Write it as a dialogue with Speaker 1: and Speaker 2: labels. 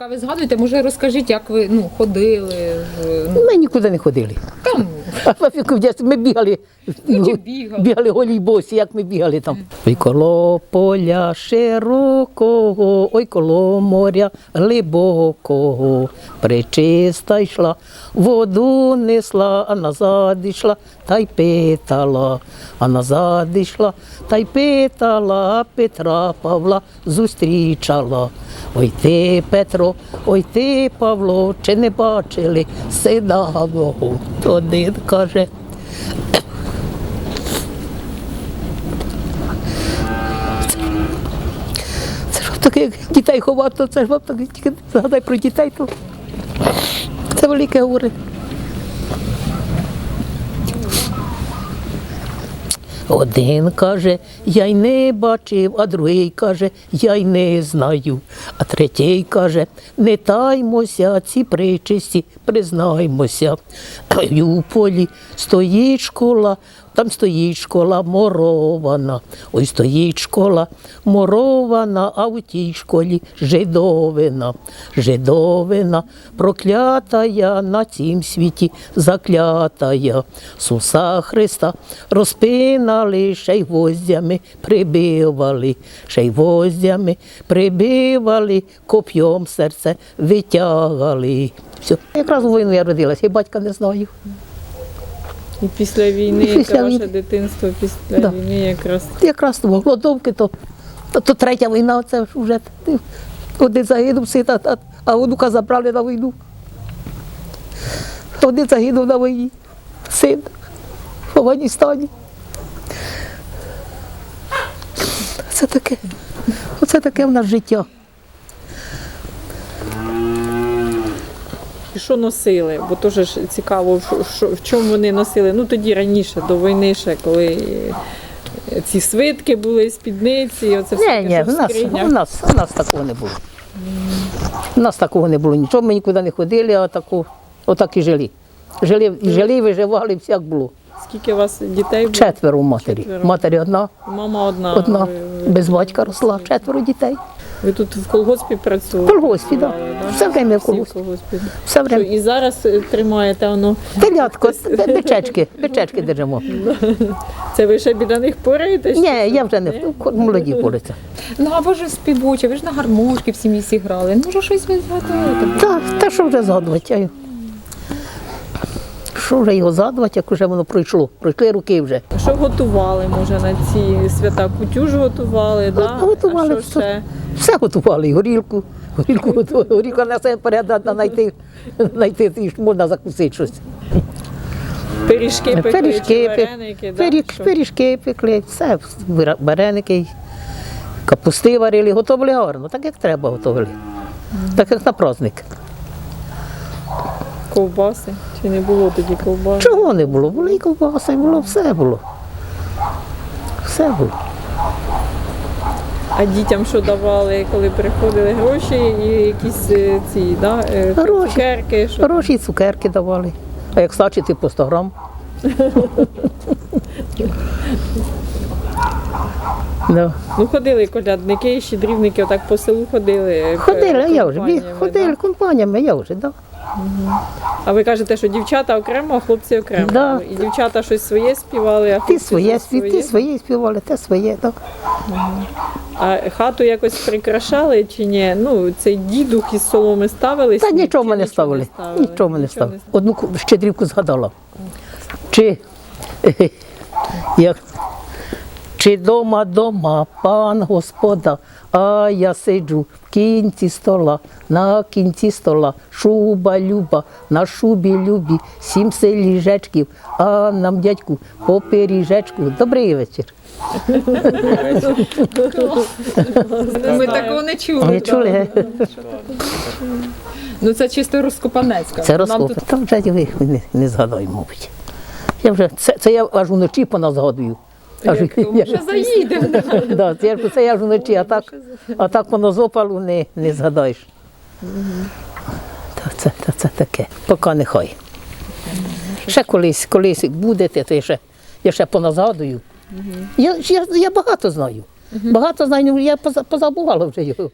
Speaker 1: Поки ви згадуєте, може розкажіть, як ви ну, ходили ну,
Speaker 2: Ми нікуди не ходили.
Speaker 1: там,
Speaker 2: А ми бігали.
Speaker 1: Ну, бігали?
Speaker 2: Бігали голі босі, як ми бігали там. Ой, коло поля широкого, ой, коло моря глибокого. Причиста йшла, воду несла, а назад йшла, та й питала. А назад йшла, та й питала, Петра Павла зустрічала. Ой ти, Петро, ой ти, Павло, чи не бачили синагогу? Один каже. Це ж таке, як дітей ховати, це ж вам таке, тільки згадай про дітей, то це велике горе. Один каже, я й не бачив, а другий каже, я й не знаю. А третій каже, не таймося, ці причисті, признаймося. І у полі стоїть школа, там стоїть школа морована. Ой, стоїть школа морована, а в тій школі жидовина. Жидовина, проклятая на цім світі заклятая. Суса Христа розпинали, ще й гвоздями прибивали, ще й гвоздями прибивали, коп'єм серце витягали. Все. Якраз у війну я родилася, і батька не знаю.
Speaker 3: І після війни,
Speaker 2: І після
Speaker 3: яке ваше дитинство після
Speaker 2: Да.
Speaker 3: війни якраз.
Speaker 2: Якраз того голодовки, то, то, то третя війна, це вже один загинув син, а, а, а онука забрали на війну. Один загинув на війні, син в Афганістані. Це таке, оце таке в нас життя.
Speaker 3: І що носили? Бо теж цікаво, що, в чому вони носили. Ну тоді раніше, до війни ще, коли е, ці свитки були, спідниці, оце все
Speaker 2: Ні, ні, в нас, у нас, у нас такого не було. У нас такого не було нічого, ми нікуди не ходили, а таку, отак і жили. Жили, жили, виживали, всяк було.
Speaker 3: Скільки у вас дітей було?
Speaker 2: Четверо у матері.
Speaker 3: Четверо.
Speaker 2: Матері одна,
Speaker 3: Мама одна.
Speaker 2: одна. Без батька росла, четверо дітей.
Speaker 3: Ви тут в колгоспі працюєте?
Speaker 2: В колгоспі, так.
Speaker 3: Да?
Speaker 2: Все время в
Speaker 3: Всі
Speaker 2: колгоспі. Все
Speaker 3: Що,
Speaker 2: время.
Speaker 3: і зараз е, тримаєте воно.
Speaker 2: Телятко, печечки, бичечки держимо.
Speaker 3: Це ви ще біля них пораєтесь?
Speaker 2: Ні, я вже не в- молоді пориться.
Speaker 1: ну або ж співочі, ви ж на гармошки в сім'ї грали. Ну, Може, щось ви згадуєте?
Speaker 2: Та, та що вже згадувати? Що вже його згадувати, як вже воно пройшло? Пройшли роки вже.
Speaker 3: Що готували, може, на ці свята? Кутю ж готували, да?
Speaker 2: Готували
Speaker 3: а що
Speaker 2: все.
Speaker 3: ще?
Speaker 2: Все готували, і горілку. Горілку готували, горілку на себе передати, знайти, знайти, можна закусити щось.
Speaker 3: Пиріжки пекли,
Speaker 2: Пиріжки,
Speaker 3: вареники, да?
Speaker 2: пиріг,
Speaker 3: Що?
Speaker 2: пиріжки пекли, все, вареники, капусти варили, готували гарно, так як треба готували. Так як на праздник.
Speaker 3: Ковбаси? Чи не було тоді ковбас?
Speaker 2: Чого не було? Були і ковбаси, було, все було. Все було.
Speaker 3: А дітям що давали, коли приходили гроші і якісь е, ці, да? е,
Speaker 2: Гроші.
Speaker 3: цукерки? Що?
Speaker 2: Хороші цукерки давали. А як сачити по 100 грам. Да.
Speaker 3: Ну ходили колядники, щедрівники, отак по селу ходили.
Speaker 2: Ходили, а я вже біг, ходили
Speaker 3: да?
Speaker 2: компаніями, я вже, да.
Speaker 3: А ви кажете, що дівчата окремо, а хлопці окремо.
Speaker 2: Да.
Speaker 3: І дівчата щось своє співали, а
Speaker 2: Ти
Speaker 3: хлопці
Speaker 2: своє,
Speaker 3: щось
Speaker 2: спів, ти своє співали, те своє, так.
Speaker 3: А хату якось прикрашали чи ні? Ну, цей дідух із соломи ставили?
Speaker 2: Та нічого
Speaker 3: чи
Speaker 2: ми не ставили. Нічого ми не ставили. Одну ку- щедрівку згадала. Чи, як, чи дома дома пан господа, а я сиджу в кінці стола, на кінці стола, шуба люба, на шубі любі, сім селіжечків, а нам дядьку по пиріжечку. Добрий вечір.
Speaker 1: Ми такого не чули.
Speaker 2: Не чули?
Speaker 1: Ну це чисто Роскопанецька.
Speaker 2: Це
Speaker 1: Нам тут
Speaker 2: Там вже ви не, згадаю, мабуть. Я вже, це, це я аж вночі поназгадую.
Speaker 1: Як то, може заїдемо.
Speaker 2: да, це, я- це я ж вночі, а так, а так воно з опалу не, не згадаєш. Та це, та це таке. Поки нехай. Ще колись, колись будете, то я ще, я ще поназгадую. Я, я, я багато знаю. Багато знаю, ну, я поза- позабувала вже його.